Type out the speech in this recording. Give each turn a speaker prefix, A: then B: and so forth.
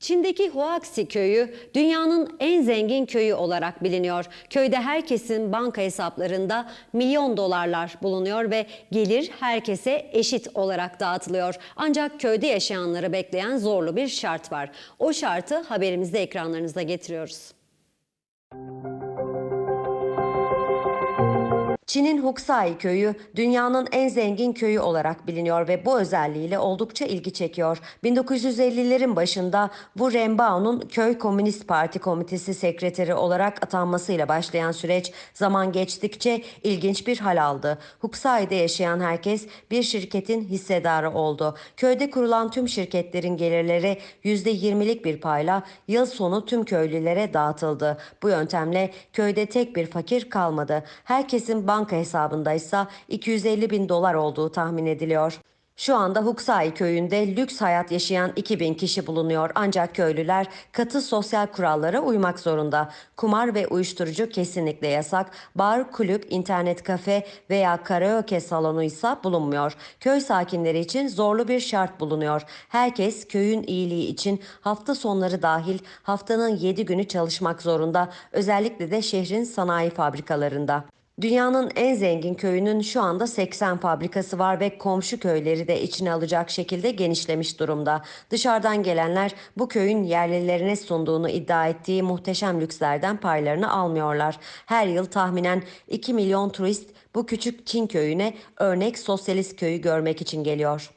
A: Çin'deki Huaxi köyü dünyanın en zengin köyü olarak biliniyor. Köyde herkesin banka hesaplarında milyon dolarlar bulunuyor ve gelir herkese eşit olarak dağıtılıyor. Ancak köyde yaşayanları bekleyen zorlu bir şart var. O şartı haberimizde ekranlarınıza getiriyoruz. Çin'in Huxai köyü dünyanın en zengin köyü olarak biliniyor ve bu özelliğiyle oldukça ilgi çekiyor. 1950'lerin başında Wu Renbao'nun köy Komünist Parti Komitesi sekreteri olarak atanmasıyla başlayan süreç zaman geçtikçe ilginç bir hal aldı. Huxai'de yaşayan herkes bir şirketin hissedarı oldu. Köyde kurulan tüm şirketlerin gelirleri %20'lik bir payla yıl sonu tüm köylülere dağıtıldı. Bu yöntemle köyde tek bir fakir kalmadı. Herkesin banka hesabındaysa 250 bin dolar olduğu tahmin ediliyor. Şu anda Huksai köyünde lüks hayat yaşayan 2000 kişi bulunuyor ancak köylüler katı sosyal kurallara uymak zorunda. Kumar ve uyuşturucu kesinlikle yasak. Bar, kulüp, internet kafe veya karaoke salonu ise bulunmuyor. Köy sakinleri için zorlu bir şart bulunuyor. Herkes köyün iyiliği için hafta sonları dahil haftanın 7 günü çalışmak zorunda. Özellikle de şehrin sanayi fabrikalarında. Dünyanın en zengin köyünün şu anda 80 fabrikası var ve komşu köyleri de içine alacak şekilde genişlemiş durumda. Dışarıdan gelenler bu köyün yerlilerine sunduğunu iddia ettiği muhteşem lükslerden paylarını almıyorlar. Her yıl tahminen 2 milyon turist bu küçük Çin köyüne örnek sosyalist köyü görmek için geliyor.